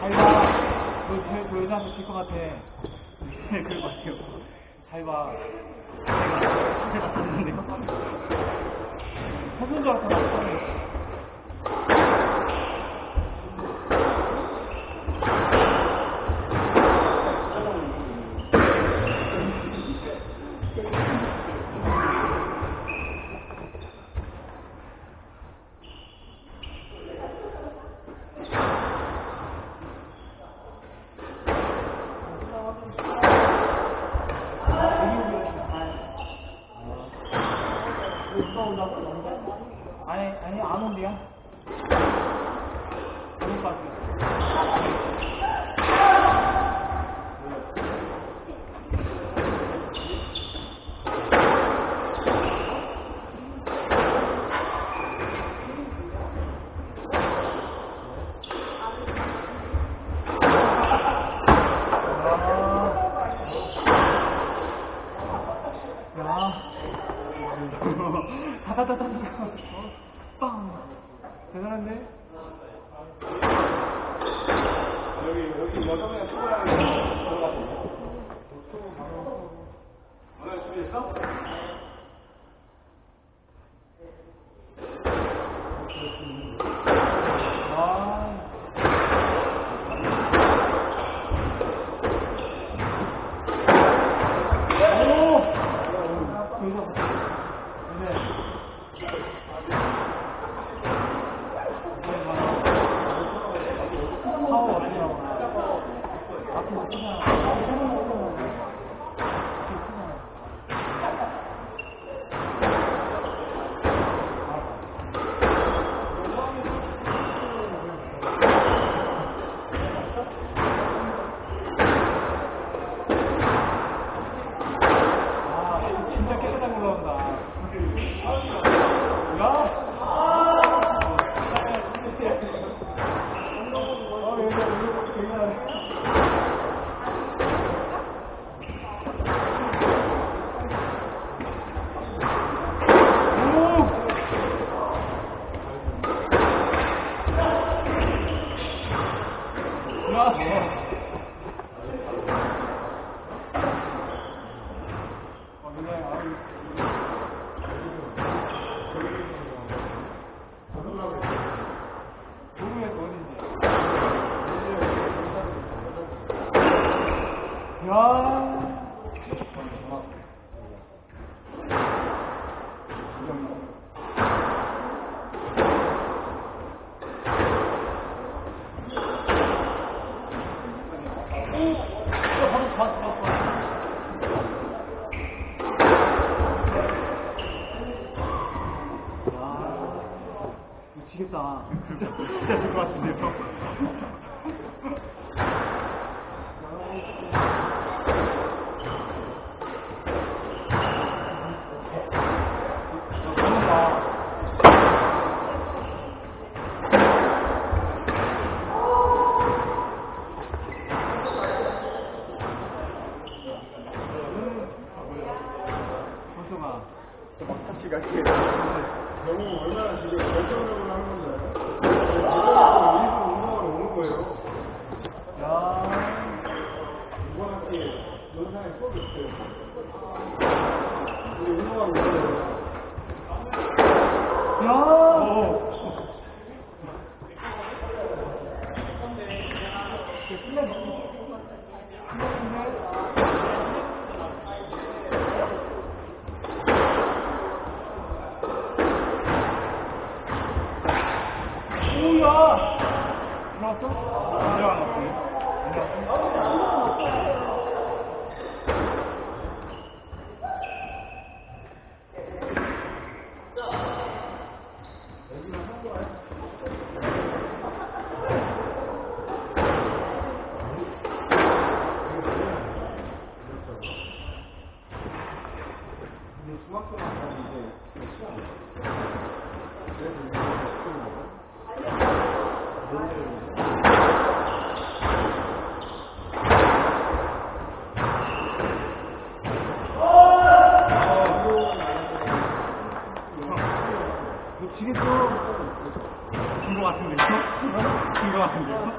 잘 봐. 너, 저, 저 여자한테 질것 같아. 네, 그럴 것 같아요. 잘 봐. 제가, 봤는데요. 서준 줄 알았 잖아. 아니, 아니, 안 온대요. 안올것 같아요. 야. 다다다다다. 빵. 대단한데? 여기 여기 여성의 수고라는 들어갔어. 오늘 준비했어? 아. 오! 여기서. 네. 파워 어떻게 나오나? 앞으로 크잖아. 아, 진짜 깨끗하게 올라온다. 야! 어, 여기, 여기, 되게 잘해. 오! 야! 어, 그냥, 아유. 모르겠어, 어딘지. 야 오! 야, 바로 봤어, 봤어, 봤어. 야, 미치겠다. 진짜, 될것 같은데요? 호 수가 막타치가 이게 너무 얼마나 지금 결정적으로 하는 건가요? 결정적으로 일부 운동하러 오는 거예요. 야 이번 학기 논산에 수업이 있어요. 우리 운동하러 오는 거예요. 야! 오야! 들어왔어? 안 들어갔어. 안들 지금 또. 준거 같은데, 있어? 준거 같은데, 있어?